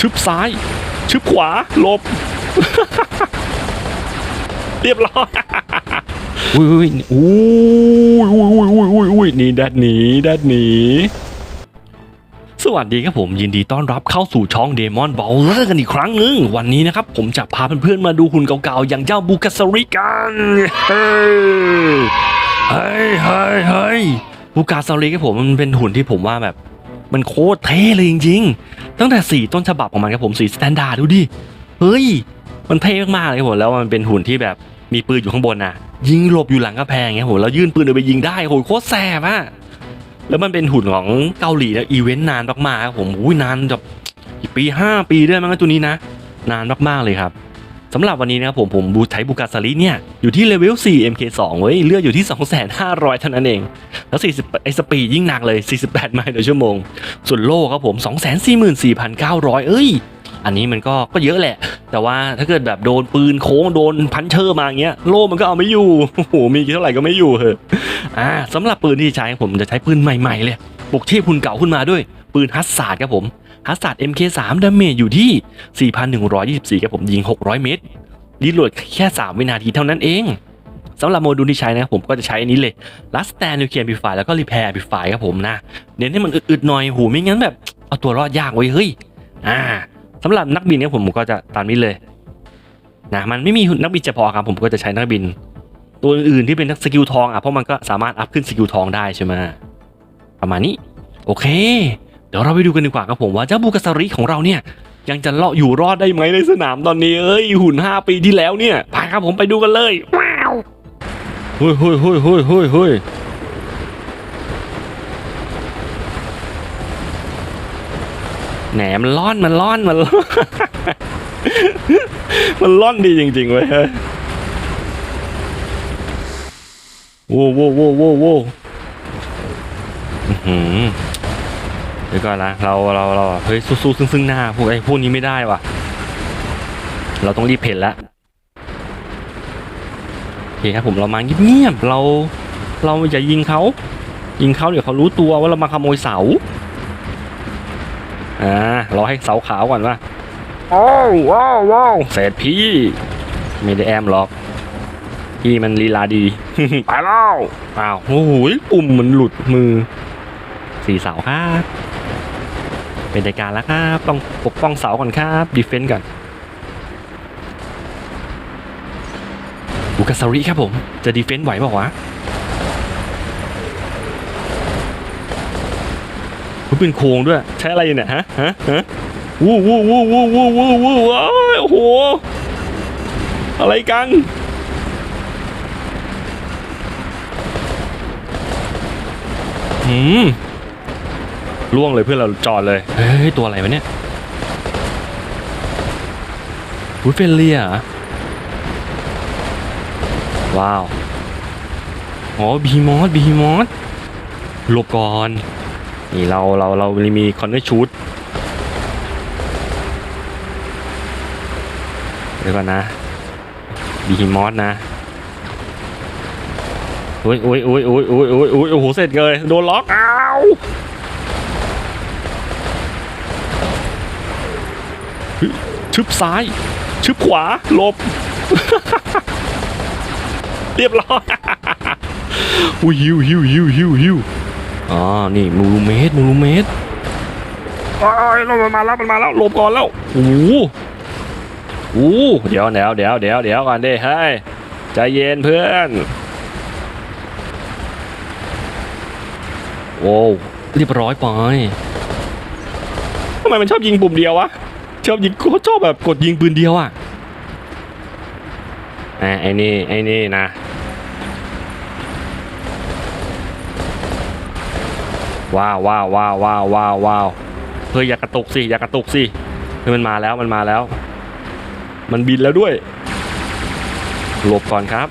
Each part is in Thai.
ชึบซ้าย ชึบขวาหลบ เรียบร้อยอุ้ยอุ้ยอุ้ยอุ้ยอุ้ยอุ้ยนี่แดดหนีแดดหนีสวัสดีครับผมยินดีต้อนรับเข้าสู่ช่องเดมอนบอลเลอร์กันอีกครั้งหนึ่งวันนี้นะครับ ผมจะพาเพื่อนๆมาดูหุ่นเก่าๆ อย่างเจ้าบูกัสริกันเฮ้ยเฮ้ยเฮ้ยบูกัสริครับผมมันเป็นหุ่นที่ผมว่าแบบ มันโคตรเท่เลยจริง ตั้งแต่สีต้นฉบับของมันครับผมสีสแตนดาร์ดดูดิ เฮ้ย มันเท่มากๆเลยครับผมแล้วมันเป็นหุ่นที่แบบมีปืนอยู่ข้างบนน่ะยิงหลบอยู่หลังกระแพงเงี้ยผมแล้วยื่นปืนออกไปยิงได้โหโคตรแสบอะแล้วมันเป็นหุ่นของเกาหลีนะอีเวนต์นานมากๆครับผมอุ้ยนานแบบปีห้าปีด้วยมั้งตัวนี้นะ นานมากๆเลยครับ สำหรับวันนี้นะครับผมผมบูไทบุกาซาริเนี่ยอยู่ที่เลเวล4 MK2 เว้ยเลือดอยู่ที่ 2,500 เท่านั้นเอง แล้ว 40 ไอสปีดยิ่งหนักเลย 48 ไมล์ต่อชั่วโมง ส่วนโลครับผม 244,900 เอ้ย อันนี้มันก็ก็เยอะแหละ แต่ว่าถ้าเกิดแบบโดนปืนโค้งโดนพันเชอร์มาเงี้ยโล่มันก็เอาไม่อยู่โอ้โหมีกี่เท่าไหร่ก็ไม่อยู่เหอะอ่าสำหรับปืนที่ใช้ผมจะใช้ปืนใหม่ๆเลยปลุกเทพคุณเก่าขึ้นมาด้วยปืนฮัสซาร์ดครับผม ฮัสซาร์ด MK3 ดาเมจอยู่ที่ 4,124 ครับผมยิง 600 เมตรรีโหลดแค่ 3 วินาทีเท่านั้นเองสำหรับโมดูลที่ใช้นะครับผมก็จะใช้อันนี้เลยลัสแตนนิวเคลียร์พิฟายแล้วก็รีแพร์พิฟายครับผมนะเน้นให้มันอึดๆหน่อยหูไม่งั้นแบบเอาตัวรอดยากเว้ยเฮ้ยอ่าสำหรับนักบินเนี่ยผมก็จะตามนี้เลยนะมันไม่มีนักบินเฉพาะครับผมก็จะใช้นักบิน ตัวอื่นที่เป็นนักสกิลทองอะเพราะมันก็สามารถอัพขึ้นสกิลทองได้ใช่ไหมประมาณนี้ โอเค เดี๋ยวเราไปดูกันดีกว่าครับผมว่าเจ้าบูกัสริของเราเนี่ยยังจะเลาะอยู่รอดได้ไหมในสนามตอนนี้เอ้ยหุ่น 5 ปีที่แล้วเนี่ยไปครับผมไปดูกันเลยว้าวเฮ้ยเฮ้ยเฮ้ยเฮ้ยเฮ้ยเฮ้ยแหนมันล่อนมันล่อนมันล่อนมันล่อนดีจริงๆเว้ยเฮ้ยโว้โว้โว้โว้โว้อื้อหือ เดี๋ยวก่อนนะเราเราเราเฮ้ยสู้ๆซึ่งซึ่งหน้าพวกไอ้พวกนี้ไม่ได้ว่ะ เราต้องรีบเพ่นแล้วโอเคครับผมเรามาเงียบๆเรา เราอย่ายิงเขายิงเขาเดี๋ยวเขารู้ตัวว่าเรามาขโมยเสาอ่ารอให้เสาขาวก่อนว่าโอ้วว้าวว้าวเสร็จพี่ไม่ได้แอมหรอกพี่มันลีลาดีไปแล้วอ้าวโอ้โหปุ่มมันหลุดมือสี่เสาครับ เป็นรายการแล้วครับ ต้องปกป้องเสาก่อนครับดีเฟนต์ก่อนบุกัสริครับผม จะดีเฟนต์ไหวเปล่าวะมันเป็นโครงด้วย ใช้อะไรเนี่ยฮะฮะฮะวู้วู้วู้วู้วู้วู้วู้ว้โอ้โห อะไรกันหืม ล่วงเลยเพื่อนเราจอดเลย เฮ้ย ตัวอะไรวะเนี่ยวุ้ยเฟลเลียเหรอว้าว อ๋อบีมอสบีมอสหลบก่อน นี่เราเราเรามีคอนเนอร์ชูดเดี๋ยวก่อนนะบีฮิมอสนะโอ้ยโอ้ยโอ้ยโอ้ยโอ้ยโอ้ยโอ้ยโอ้โหเสร็จเลย โดนล็อกอ้าวเฮ้ย ชึบซ้าย ชึบขวาหลบ เรียบร้อยอุ้ยฮิวฮิวฮิวฮิวฮิวอ๋อ นี่มูลูเมตมูลูเมตอ้ยมันมาแล้วมันมาแล้วหลบก่อนแล้วโอ้โหอู้เดี๋ยวเดี๋ยวเดี๋ยวเดี๋ยวเดี๋ยวก่อนดิเฮ้ยใจเย็นเพื่อนโว้วเรียบร้อยไปทำไมมันชอบยิงปุ่มเดียววะ ชอบยิงก็ชอบแบบกดยิงปืนเดียวอะอะไอ้นี่ไอ้นี่นะว้าวว้าวว้าวว้าวว้าวว้าวเฮ้ยอย่ากระตุกสิอย่ากระตุกสิเฮ้ยมันมาแล้วมันมาแล้ว มันบินแล้วด้วย หลบก่อนครับ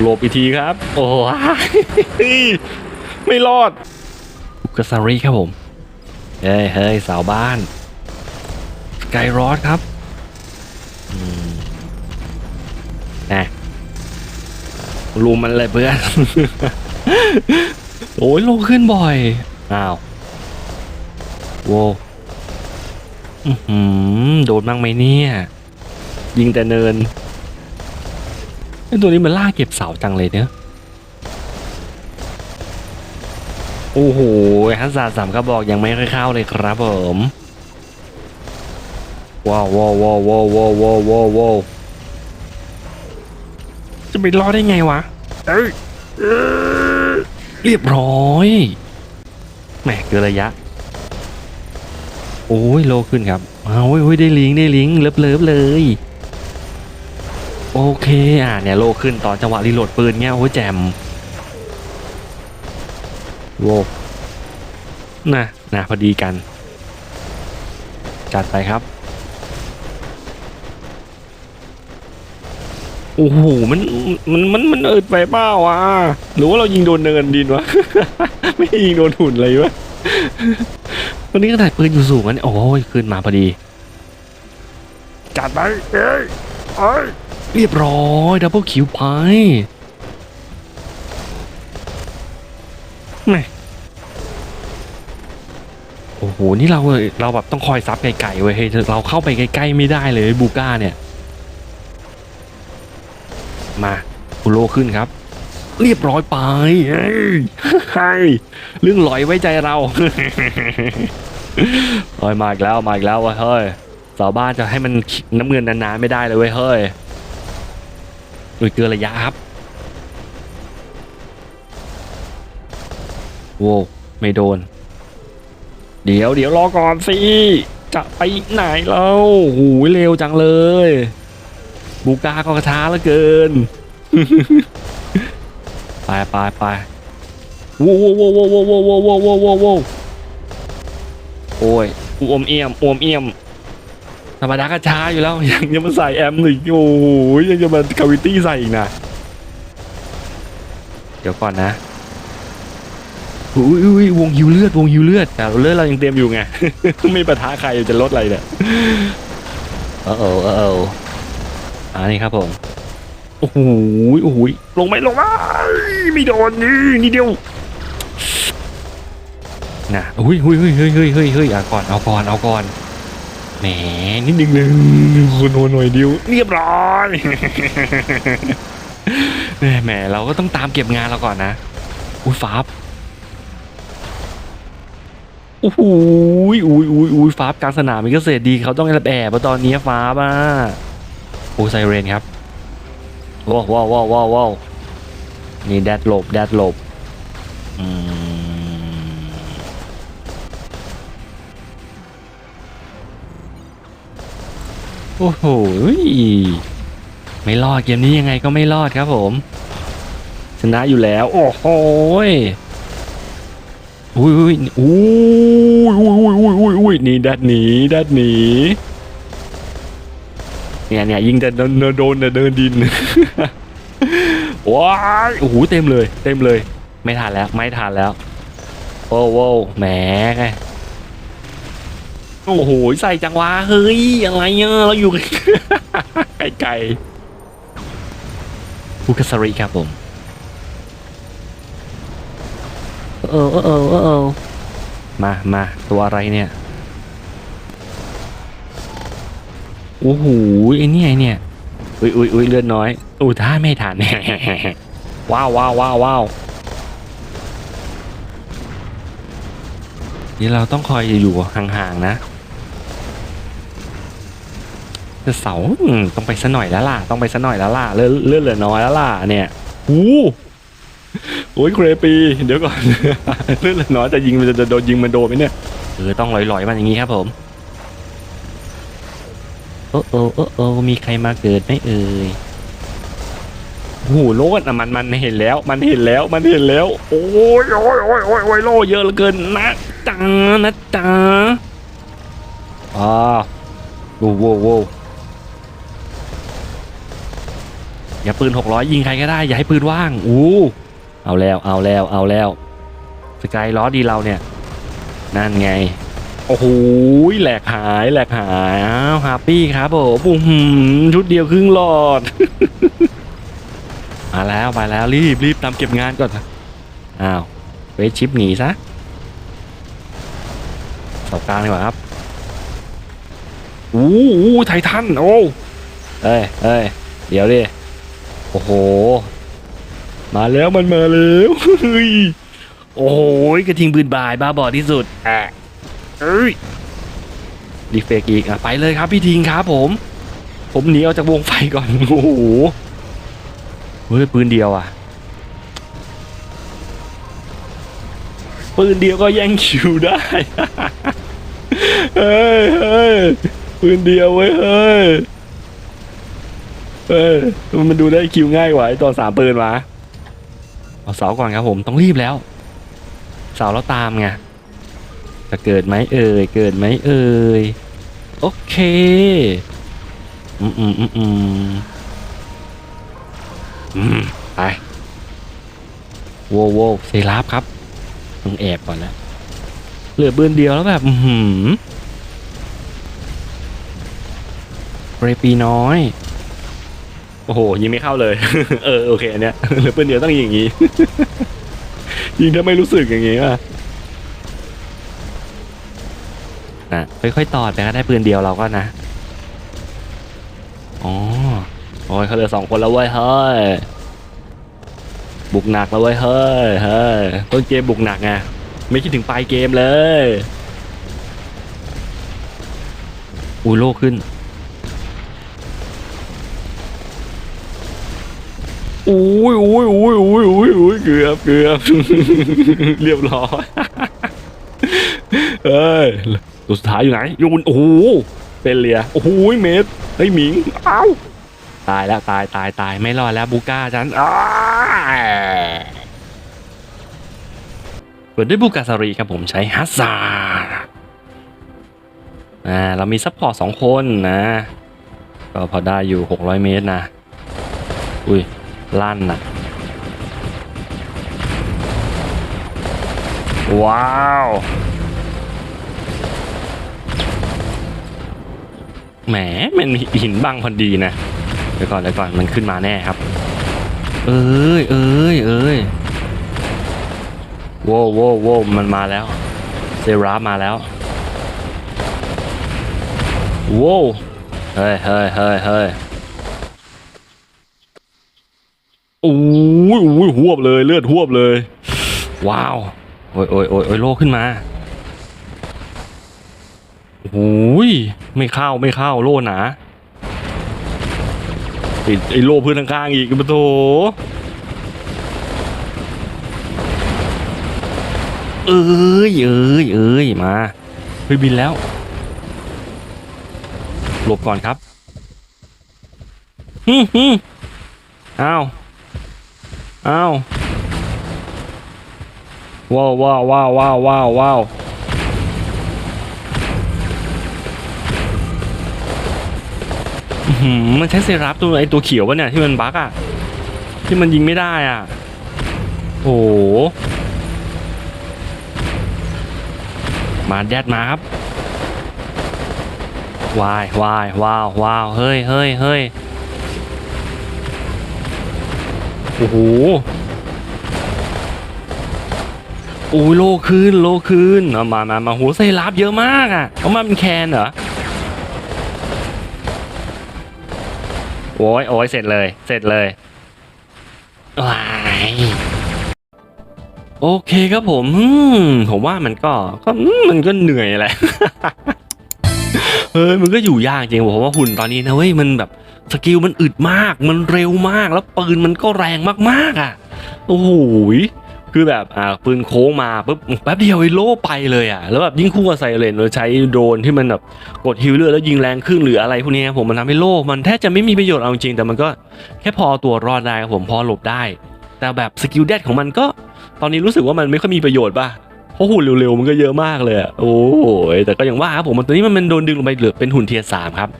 หลบอีกทีครับ โอ้ยไม่รอดกสซารีครับผม เฮ้ยเฮ้ยสาวบ้าน กายรอดครับอืมนะรูมมันเลยเพื่อน โอ้ยลงขึ้นบ่อย อ้าว โว้วอื้อหือโดนบ้างไหมเนี่ย ยิงแต่เนินไอ้ตัวนี้มันล่าเก็บเสาจังเลยเนอะโอ้โหฮัสซาสามกระบอกยังไม่ค่อยเข้าเลยครับผม ว้าวว้าวว้าวว้าวว้าวว้าวว้าวว้าวจะไปรอดได้ไงวะเอ้ยเอ้ยเรียบร้อยแหมเกินระยะ โอ้ยโลขึ้นครับอ้าวโอ้ยโอ้ยได้ลิงก์ได้ลิงก์เลิฟเลิฟเลย โอเคอะเนี่ยโลขึ้นตอนจังหวะรีโหลดปืนเงี้ยโอ้ยแจมโว้นะนะพอดีกัน จัดไปครับ โอ้โหมันมันมันมันเอิดไปเปล่าวะหรือว่าเรายิงโดนเนินดินวะ ไม่ยิงโดนหุ่นเลยวะวันนี้ขนาดปืนอยู่สูงอันโอ้ยขึ้นมาพอดี จัดไปเอ้ยเอ้ยเรียบร้อยดับเบิลคิวไปแม่โอ้โห นี่เราเราแบบต้องคอยซับไกลๆเว้ยเราเข้าไปใกล้ๆไม่ได้เลยบูก้าเนี่ย มาคุโลขึ้นครับ เรียบร้อยไปเฮ้ยเรื่องลอยไว้ใจเราเฮ้ยมาอีกแล้วมาอีกแล้วเว้ยเฮ้ยสาวบ้านจะให้มันน้ำเงินนานๆไม่ได้เลยเว้ยเฮ้ยอุ้ยเกินระยะครับโว้ไม่โดน เดี๋ยวเดี๋ยวรอก่อนสิ จะไปไหนเราหูเร็วจังเลย บูกาก็กระช้าเหลือเกิน ไปไปไปว้าวว้าวว้าวว้าวว้าวว้าวว้าวว้าวว้าวโอ้ยอวมเอี่ยมอวมเอี่ยมธรรมดาก็ช้าอยู่แล้ว ยังจะมาใส่แอมหนึ่งโอ้โหยังจะมาคาวิตี้ใส่อีกนะเดี๋ยวก่อนนะอุ้ยอุ้ยวงฮิวเลือดวงฮิวเลือดแต่เลือดเรายังเต็มอยู่ไงไม่ปะทะใครจะลดอะไรเนี่ยเออเออเออ อออันนี้ครับผมโอ้โหโอ้โหลงไหมลงไหมไม่โดนนี่นี่เดียวนะอุ้ยเฮ้ยเฮ้ยเฮ้ยเฮ้ยเฮ้ยเฮ้ยเอาก่อนเอาก่อนเอาก่อนแหมนิดนึงหนึ่งคนโหน่อยเดียวเรียบร้อยแหมแหมเราก็ต้องตามเก็บงานเราก่อนนะอุ้ยฟาบโอ้โหอุ้ยอุ้ยอุ้ยฟาบกลางสนามมีเกษตรดีเขาต้องแอบแอบๆตอนนี้ฟาบอ่ ปูไซเรนครับว้าวว้าวว้าวว้าวนี่แดดหลบแดดหลบโอ้โหไม่รอดเกมนี้ยังไงก็ไม่รอดครับผม ชนะอยู่แล้ว โอ้โหอุ้ยอุ้ยอุ้ยอุ้ยอุ้ยอุ้ยนี่แดดหนีแดดหนี เนี่ยเนี่ยยิงแต่โดนโดนแต่เดินดินว้ายโอ้โหเต็มเลย เต็มเลย ไม่ทันแล้วไม่ทันแล้วโอ้โหแหมโอ้โหใส่จังวะเฮ้ยอะไรเนี่ยเราอยู่ไกลๆบุคสริครับผมเออเออเออมามาตัวอะไรเนี่ย โอ้โหไอ้นี่ไอเนี่ยอุ้ยอุ้ยอุ้ยเลือดน้อยอู้ท่าไม่ทันว้าวว้าวว้าวว้าวนี่เราต้องคอยอยู่ห่างๆนะแต่เสาอืมต้องไปซะหน่อยแล้วล่ะ ต้องไปซะหน่อยแล้วล่ะเลือดเลือดเหลือน้อยแล้วล่ะเนี่ยหูโอ้ยเครปี เดี๋ยวก่อนเลือดเหลือน้อยจะยิงมันจะโดนยิงมันโดนไหมเนี่ยเออต้องลอยๆมันอย่างนี้ครับผม โอ้โอ้โอ้โอ้มีใครมาเกิดไหมเอ่ยโอ้โหโลดอะมันมันเห็นแล้ว มันเห็นแล้วมันเห็นแล้ว โอ้ยโอ้ยโอ้ยโอ้ยโอ้ยโลเยอะเหลือเกินนะจ๊ะนะจ๊ะอ่าโว้โว้โว้อย่าปืนหกร้อยยิงใครก็ได้ อย่าให้ปืนว่างอู้เอาแล้วเอาแล้วเอาแล้วสกายล้อดีเราเนี่ย นั่นไง โอ้โหแหลกหายแหลกหายอ้าวฮาปี้ครับผมอุ้หือชุดเดียวครึ่งหลอด มาแล้วมาแล้วรีบรีบตามเก็บงานก่อนอ้าวเวทชิปหนีซะเสากลางดีกว่าครับอู้หูไททันโอ้เอ้ยเอ้ยเดี๋ยวดิโอ้โห มาแล้วมันมาแล้วเฮ้ยโอ้โหกระทิงบืนบายบ้าบอที่สุดอะ เอ้ยดีเฟกอีกอะไปเลยครับพี่ทิงครับผม ผมหนีออกจากวงไฟก่อนโอ้โหเฮ้ยปืนเดียวอะปืนเดียวก็แย่งคิวได้ เฮ้ยเฮ้ยปืนเดียวเว้ยเฮ้ยเฮ้ยมันดูได้คิวง่ายกว่าไอตอนสามปืนมาเอาเสาก่อนครับผมต้องรีบแล้ว เสาแล้วตามไง จะเกิดไหมเอ่ย เกิดไหมเอ่ย โอเค อืมอืมอืมอืมอืมไปโว้วโวเซราฟครับต้องแอบก่อนนะ เหลือปืนเดียวแล้วแบบ อือหือเรปีน้อย โอ้โห ยิงไม่เข้าเลย เออ โอเค อันเนี้ยเหลือปืนเดียวต้องยิงอย่างงี้ ยิงถ้าไม่รู้สึกอย่างงี้อะ นะค่อยๆต่อแต่ก็ได้ปืนเดียวเราก็นะอ๋อโอ้ยเขาเหลือสองคนแล้วเว้ยเฮ้ยบุกหนักแล้วเว้ยเฮ้ยเฮ้ยต้นเกมบุกหนักไงไม่คิดถึงปลายเกมเลยอูโลขึ้นอุ้ยอุ้ยอุ้ยอุ้ยอุ้ยอุ้ยเกือบเกือบเรียบร้อยเอ้ย ตัวสุดท้ายอยู่ไหนโยนโอ้โหเป็นเลียโอ้โหเมดเฮ้ยหมิงเอ้าตายแล้วตายตายตายไม่รอดแล้วบูก้าฉันอ้ายเปิดด้วยบูกาซารีครับผมใช้ฮัสซาอ่าเรามีซัพพอร์ตสองคนนะก็พอได้อยู่ 600 เมตรนะ อุ้ยลั่นนะว้าว แหมมันหินบังพอดีนะเดี๋ยวก่อนเดี๋ยวก่อนมันขึ้นมาแน่ครับ เอ้ยเอ้ยเอ้ยโว้โว้โว้มันมาแล้ว เซรามาแล้วโว้เฮ้ยเฮ้ยเฮ้ยเฮ้ยโอ้ยโอ้ยหวบเลยเลือดหวบเลย ว้าว โอ้ยโอ้ยโอ้ยโอ้ยโลขึ้นมา โอ้ยไม่เข้าไม่เข้าโลหนาติดไอ้โล่พื้นข้างๆอีกปะโถเอ้ยเอ้ยเอ้ยมาไปบินแล้ว หลบก่อนครับฮึฮึอ้าวอ้าวว้าวว้าวว้าวว้าวว้าว มันใช้เซรับตัวไอตัวเขียววะเนี่ยที่มันบั๊กอะที่มันยิงไม่ได้อะ โอ้มาแดดมาครับวายวายว้าววาวเฮ้ยเฮ้ยเฮ้ยโอ้โหโอ้ยโลคืนโลคืนเอามามามาโหใส่รับเยอะมากอะเอามาเป็นแคนเหรอ โอ้ยโอ้ยเสร็จเลย เสร็จเลยว้ายโอเคครับผมผมว่ามันก็ก็มันก็เหนื่อยแหละเฮ้ยมันก็อยู่ยากจริงผมว่าหุ่นตอนนี้นะเว้ยมันแบบสกิลมันอึดมาก มันเร็วมากแล้วปืนมันก็แรงมากๆอะโอ้โหย คือแบบอ่าปืนโค้งมาปุ๊บแป๊บเดียวไอ้โล่ไปเลยอะแล้วแบบยิ่งคู่กับไซเรนเราใช้โดรนที่มันแบบกดฮิลเลอร์แล้วยิงแรงขึ้นหรืออะไรพวกนี้ครับผมมันทำให้โล่มันแทบจะไม่มีประโยชน์เอาจริงแต่มันก็แค่พอตัวรอดได้ครับผมพอหลบได้ แต่แบบสกิลแดดของมันก็ ตอนนี้รู้สึกว่ามันไม่ค่อยมีประโยชน์ป่ะเพราะหุ่นเร็วๆมันก็เยอะมากเลยโอ้ยแต่ก็อย่างว่าครับผมมันตอนนี้มันเป็นโดนดึงลงไปเหลือเป็นหุ่นเทียร์สามครับ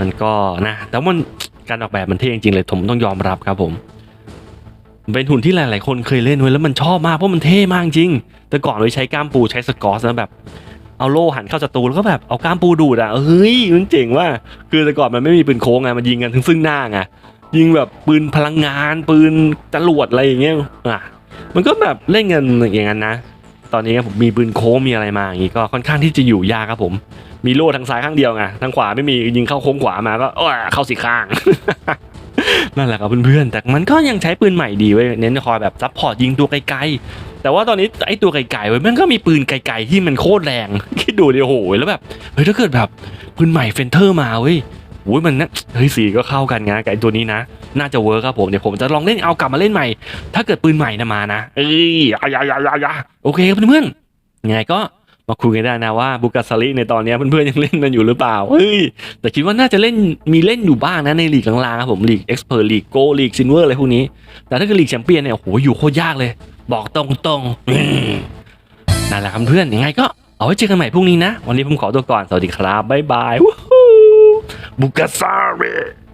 มันก็นะแต่มันการออกแบบมันเท่จริงๆเลยผมต้องยอมรับครับผม เป็นหุ่นที่หลาย ๆ คนเคยเล่นไว้แล้วมันชอบมากเพราะมันเท่มากจริง แต่ก่อนเลยใช้กล้ามปูใช้สกอสนะแบบเอาโล่หันเข้าศัตรูแล้วก็แบบเอากล้ามปูดูดอะเฮ้ยมันเจ๋งว่ะคือแต่ก่อนมันไม่มีปืนโค้งไงมันยิงกันถึงซึ่งหน้าไงยิงแบบปืนพลังงานปืนจรวดอะไรอย่างเงี้ยอะมันก็แบบเล่นกันอย่างนั้นนะ ตอนนี้ผมมีปืนโค้งมีอะไรมาอย่างงี้ก็ค่อนข้างที่จะอยู่ยากครับผม มีโล่ทางซ้ายข้างเดียวไงทางขวาไม่มียิงเข้าโค้งขวามาก็โอ้ยเข้าสีข้าง นั่นแหละครับเพื่อนๆแต่มันก็ยังใช้ปืนใหม่ดีเว้ยเน้นคอยแบบซัพพอร์ตยิงตัวไกลๆแต่ว่าตอนนี้ไอ้ตัวไกลๆเว้ยมันก็มีปืนไกลๆที่มันโคตรแรงคิดดูดิโอ้โหแล้วแบบเฮ้ยถ้าเกิดแบบปืนใหม่เฟนเทอร์มาเว้ยโอ้ยมันนะเฮ้ยสีก็เข้ากันไงกับไอ้ตัวนี้นะ น่าจะเวิร์คครับผมเดี๋ยวผมจะลองเล่นเอากลับมาเล่นใหม่ ถ้าเกิดปืนใหม่นะมานะเอ้ยอายายายายาโอเคครับเพื่อนๆยังไงก็ มาคุยกันได้นะว่าบุกัสลิในตอนนี้เพื่อนๆยังเล่นกันอยู่หรือเปล่าเฮ้ยแต่คิดว่าน่าจะเล่นมีเล่นอยู่บ้างนะในลีกกลางๆครับผมลีกเอ็กซ์เพรสลีกโกลีกซินเวอร์อะไรพวกนี้ แต่ถ้าเกิดลีกแชมเปี้ยนเนี่ยโอ้โหอยู่โคตรยากเลย บอกตรงๆนั่นแหละครับเพื่อนยังไงก็เอาไว้เจอกันใหม่พรุ่งนี้นะ วันนี้ผมขอตัวก่อนสวัสดีครับบ๊ายบายวู้ฮู้บุกัสลิ